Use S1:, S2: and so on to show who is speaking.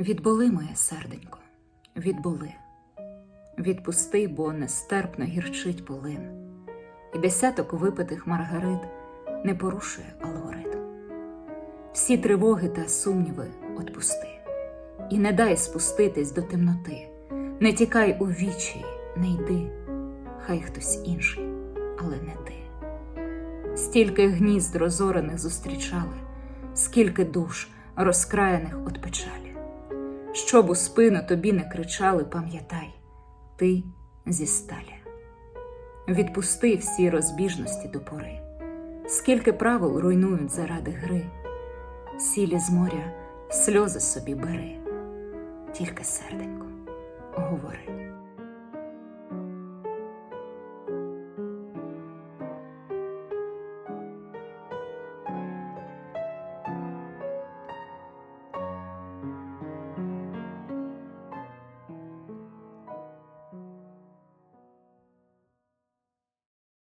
S1: Відболи, моє серденько, відболи. Відпусти, бо нестерпно гірчить полин, і десяток випитих маргарит не порушує алгоритм. Всі тривоги та сумніви отпусти, і не дай спуститись до темноти, не тікай у вічі, не йди, хай хтось інший, але не ти. Стільки гнізд розорених зустрічали, скільки душ розкраєних от печалі. Щоб у спину тобі не кричали, пам'ятай, ти зі сталі. Відпусти всі розбіжності до пори, скільки правил руйнують заради гри, сілі з моря сльози собі бери, тільки серденько говори.